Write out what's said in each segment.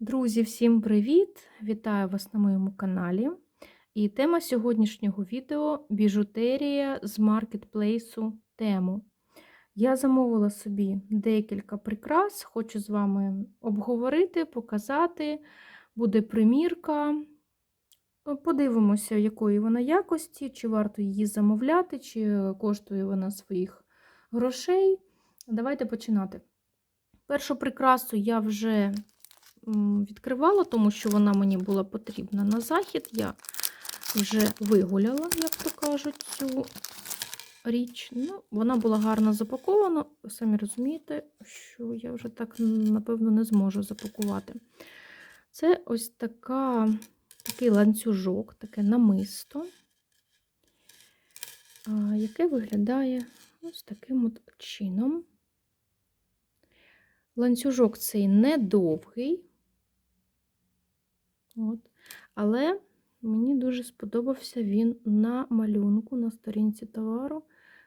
Друзі, всім привіт! Вітаю вас на моєму каналі. І тема сьогоднішнього відео біжутерія з маркетплейсу тему. Я замовила собі декілька прикрас, хочу з вами обговорити, показати. Буде примірка. Подивимося, якої вона якості, чи варто її замовляти, чи коштує вона своїх грошей. Давайте починати. Першу прикрасу я вже відкривала, тому що вона мені була потрібна на захід. Я вже вигуляла, як то кажуть, цю річ. Ну, Вона була гарно запакована. Самі розумієте, що я вже так, напевно, не зможу запакувати. Це ось така, такий ланцюжок, таке намисто, яке виглядає ось таким от чином. Ланцюжок цей недовгий, От. Але мені дуже сподобався він на малюнку, на сторінці товару.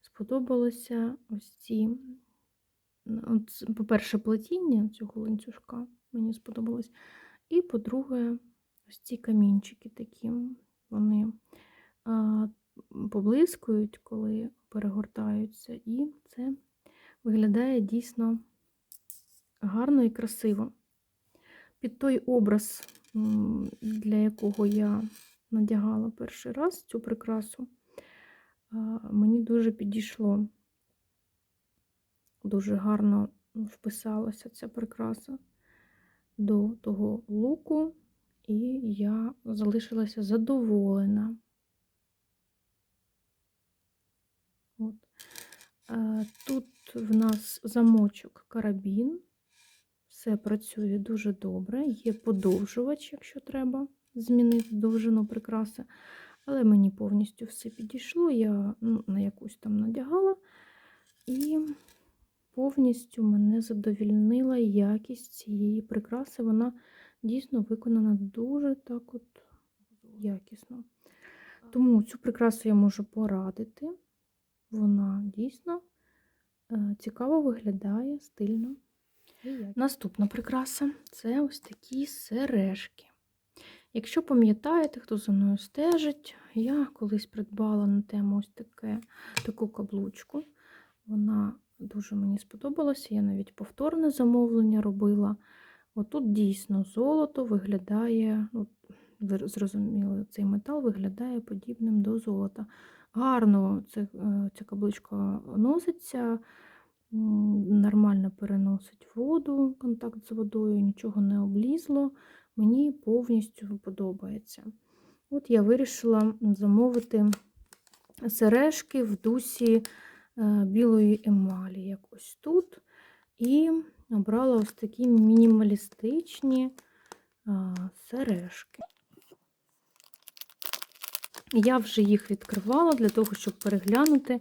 Сподобалося ось ці, по-перше, плетіння цього ланцюжка, мені сподобалось. І, по-друге, ось ці камінчики такі, вони а, поблискують, коли перегортаються, і це виглядає дійсно гарно і красиво. Під той образ для якого я надягала перший раз цю прикрасу, мені дуже підійшло, дуже гарно вписалася ця прикраса до того луку, і я залишилася задоволена. От. Тут в нас замочок карабін. Все працює дуже добре. Є подовжувач, якщо треба змінити довжину прикраси. Але мені повністю все підійшло. Я ну, на якусь там надягала, і повністю мене задовільнила якість цієї прикраси. Вона дійсно виконана дуже так от якісно. Тому цю прикрасу я можу порадити. Вона дійсно е, цікаво виглядає, стильно. Наступна прикраса це ось такі сережки. Якщо пам'ятаєте, хто за мною стежить, я колись придбала на тему ось таке, таку каблучку. Вона дуже мені сподобалася, я навіть повторне замовлення робила. Отут дійсно золото виглядає, ну, ви зрозуміли, цей метал виглядає подібним до золота. Гарно е, ця каблучка носиться нормально переносить воду, контакт з водою, нічого не облізло. Мені повністю подобається. От я вирішила замовити сережки в дусі е, білої емалі, як ось тут. І обрала ось такі мінімалістичні сережки. Я вже їх відкривала для того, щоб переглянути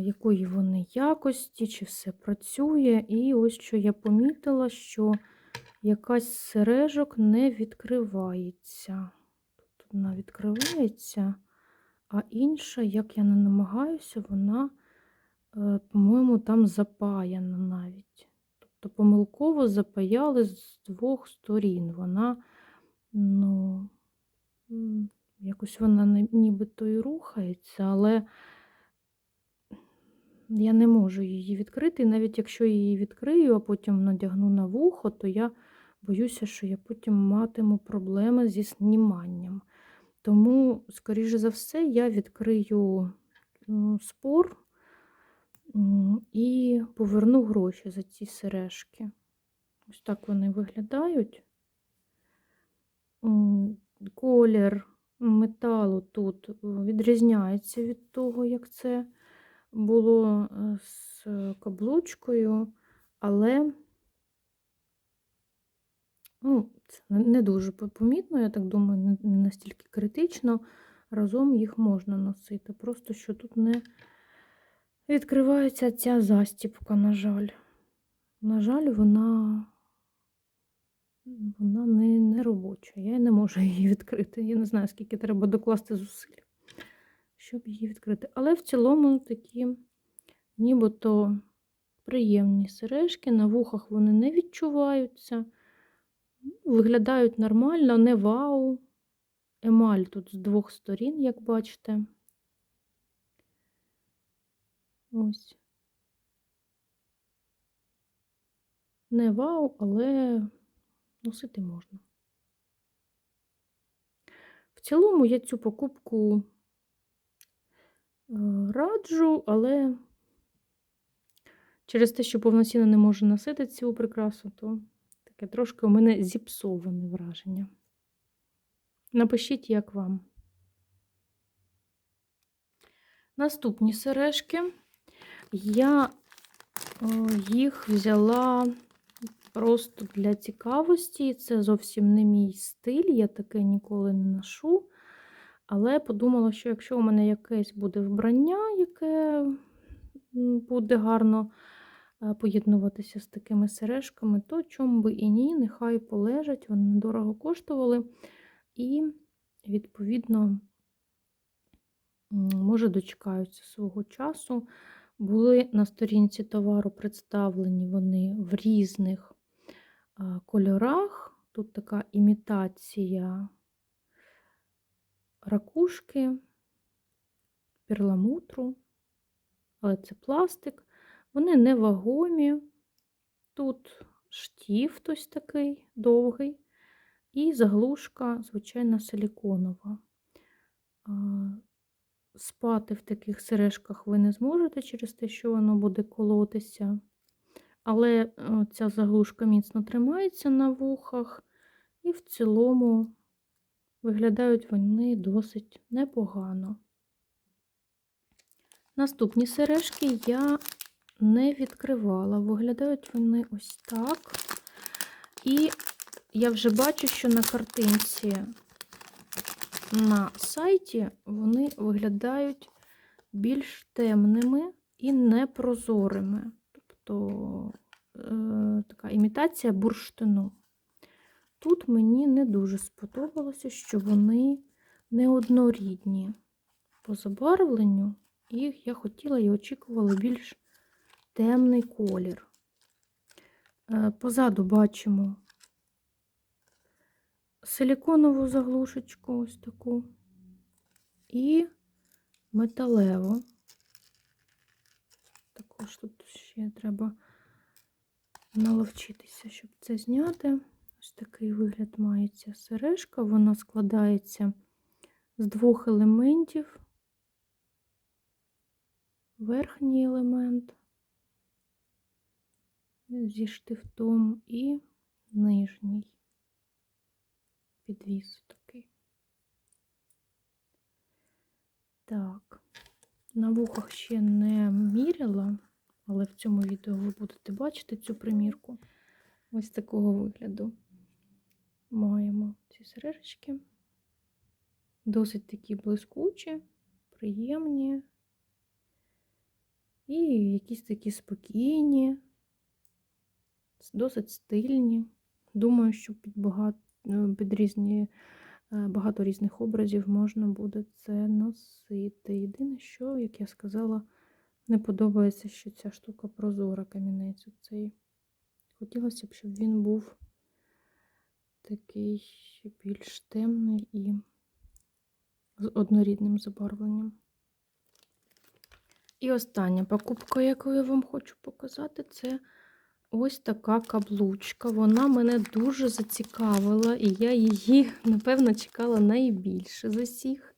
якої вони якості, чи все працює. І ось що я помітила, що якась сережок не відкривається. Тут вона відкривається, а інша, як я не намагаюся, вона, е, по-моєму, там запаяна навіть. Тобто помилково запаяли з двох сторін. Вона, ну, якось вона нібито і рухається, але я не можу її відкрити. І навіть якщо її відкрию, а потім надягну на вухо, то я боюся, що я потім матиму проблеми зі зніманням. Тому, скоріше за все, я відкрию спор і поверну гроші за ці сережки. Ось так вони виглядають. Колір металу тут відрізняється від того, як це було е, з каблучкою, але ну, це не дуже помітно, я так думаю, не настільки критично. Разом їх можна носити. Просто що тут не відкривається ця застіпка, на жаль. На жаль, вона вона не, не робоча. Я не можу її відкрити. Я не знаю, скільки треба докласти зусиль щоб її відкрити. Але в цілому такі нібито приємні сережки, на вухах вони не відчуваються. Виглядають нормально, не вау. Емаль тут з двох сторін, як бачите. Ось. Не вау, але носити можна. В цілому я цю покупку раджу, але через те, що повноцінно не можу носити цю прикрасу, то таке трошки у мене зіпсоване враження. Напишіть, як вам. Наступні сережки. Я їх взяла просто для цікавості. Це зовсім не мій стиль, я таке ніколи не ношу. Але подумала, що якщо у мене якесь буде вбрання, яке буде гарно е, поєднуватися з такими сережками, то чому би і ні, нехай полежать, вони недорого коштували. І, відповідно, може, дочекаються свого часу. Були на сторінці товару представлені вони в різних кольорах. Тут така імітація ракушки, перламутру, але це пластик. Вони невагомі. Тут штіфт ось такий довгий, і заглушка, звичайна, силіконова. Спати в таких сережках ви не зможете через те, що воно буде колотися. Але е, ця заглушка міцно тримається на вухах, і в цілому виглядають вони досить непогано. Наступні сережки я не відкривала. Виглядають вони ось так. І я вже бачу, що на картинці на сайті вони виглядають більш темними і непрозорими. Тобто е, така імітація бурштину. Тут мені не дуже сподобалося, що вони неоднорідні по забарвленню, і я хотіла і очікувала більш темний колір. Е, позаду бачимо силіконову заглушечку, ось таку, і металеву. Також тут ще треба наловчитися, щоб це зняти. Ось такий вигляд має ця сережка. Вона складається з двох елементів. Верхній елемент зі штифтом і нижній підвіс такий. Так, на вухах ще не міряла, але в цьому відео ви будете бачити цю примірку. Ось такого вигляду маємо ці сережечки. Досить такі блискучі, приємні і якісь такі спокійні, досить стильні. Думаю, що під багато Е, під різні, е, багато різних образів можна буде це носити. Єдине, що, як я сказала, не подобається, що ця штука прозора камінець. Оцей. Хотілося б, щоб він був такий більш темний і з однорідним забарвленням. І остання покупка, яку я вам хочу показати, це Ось така каблучка. Вона мене дуже зацікавила, і я її, напевно, чекала найбільше з усіх.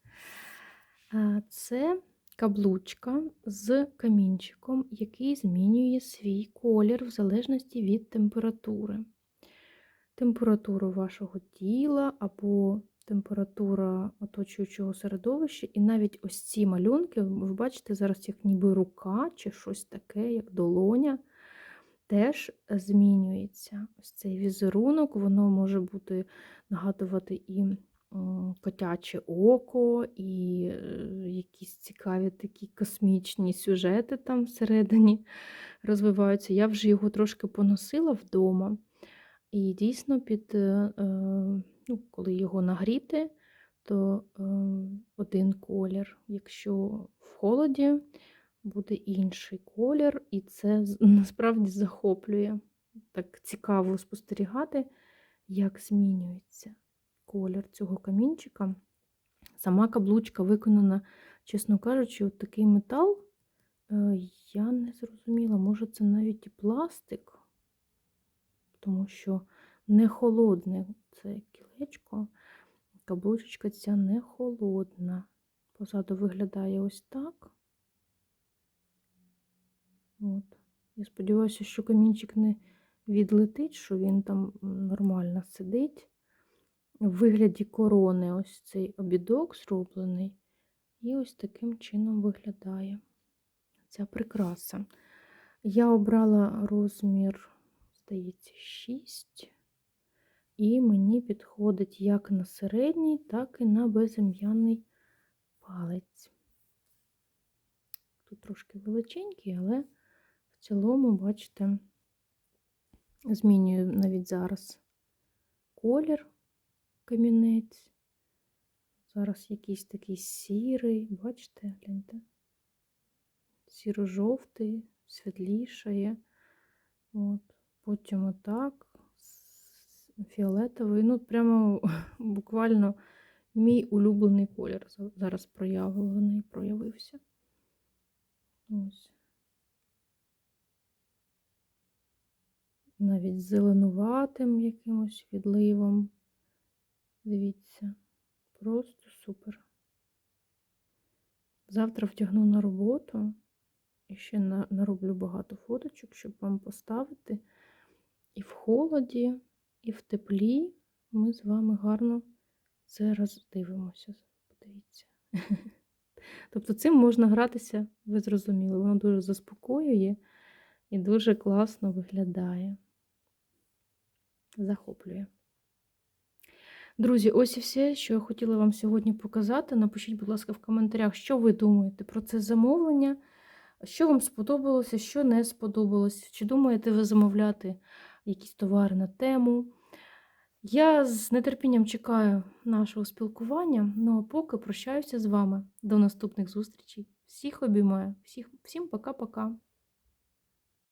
Це каблучка з камінчиком, який змінює свій колір в залежності від температури. Температуру вашого тіла або температура оточуючого середовища. І навіть ось ці малюнки, ви бачите, зараз як ніби рука чи щось таке, як долоня теж змінюється. Ось цей візерунок, воно може бути нагадувати і котяче око, і е, якісь цікаві такі космічні сюжети там всередині розвиваються. Я вже його трошки поносила вдома. І дійсно, під, е, е, ну, коли його нагріти, то один колір. Якщо в холоді, буде інший колір, і це насправді захоплює. Так цікаво спостерігати, як змінюється колір цього камінчика. Сама каблучка виконана, чесно кажучи, от такий метал. е, Я не зрозуміла, може це навіть і пластик, тому що не холодне це кілечко. Каблучечка ця не холодна. Позаду виглядає ось так. От. Я сподіваюся, що камінчик не відлетить, що він там нормально сидить. В вигляді корони ось цей обідок зроблений. І ось таким чином виглядає ця прикраса. Я обрала розмір, здається, 6. І мені підходить як на середній, так і на безім'яний палець. Тут трошки величенький, але в цілому, бачите, змінюю навіть зараз колір камінець. Зараз якийсь такий сірий, бачите, гляньте, сіро-жовтий, світлішає. От. Потім отак, фіолетовий. Ну, прямо буквально мій улюблений колір зараз проявлений, проявився. Ось. Навіть зеленуватим якимось відливом. Дивіться, просто супер. Завтра втягну на роботу і ще на, нароблю багато фоточок, щоб вам поставити. І в холоді, і в теплі ми з вами гарно це роздивимося. Подивіться. Тобто цим можна гратися, ви зрозуміли, воно дуже заспокоює і дуже класно виглядає. Захоплює. Друзі, ось і все, що я хотіла вам сьогодні показати. Напишіть, будь ласка, в коментарях, що ви думаєте про це замовлення, що вам сподобалося, що не сподобалось. Чи думаєте ви замовляти якісь товари на тему? Я з нетерпінням чекаю нашого спілкування. Ну а поки прощаюся з вами. До наступних зустрічей. Всіх обіймаю, всіх, всім пока-пока.